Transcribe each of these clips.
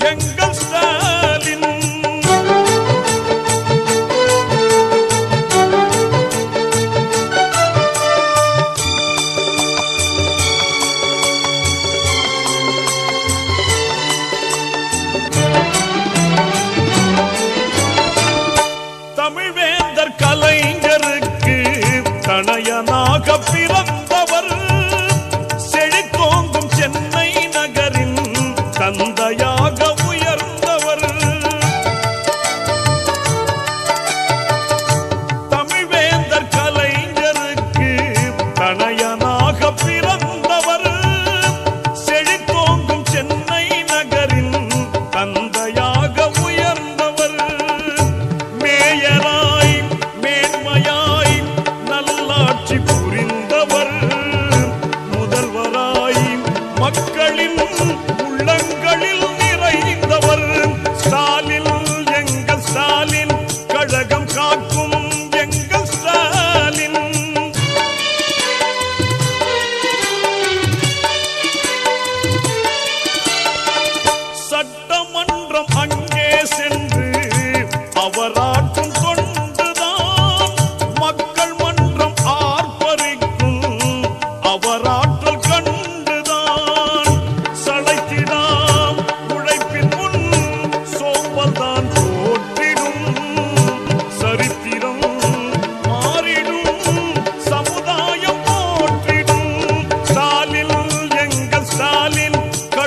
காக்கும்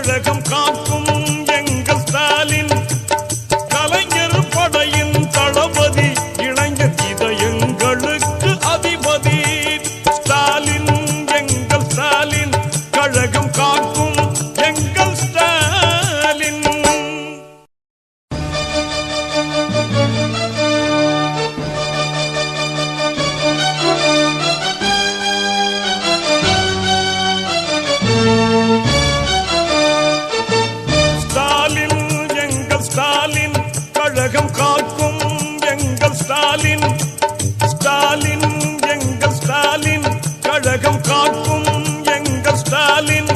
ஸ்டாலின் உலகம் காக்கும் எங்கள் ஸ்டாலின். ஸ்டாலின் எங்கள் ஸ்டாலின். கழகம் காக்கும் எங்கள் ஸ்டாலின்.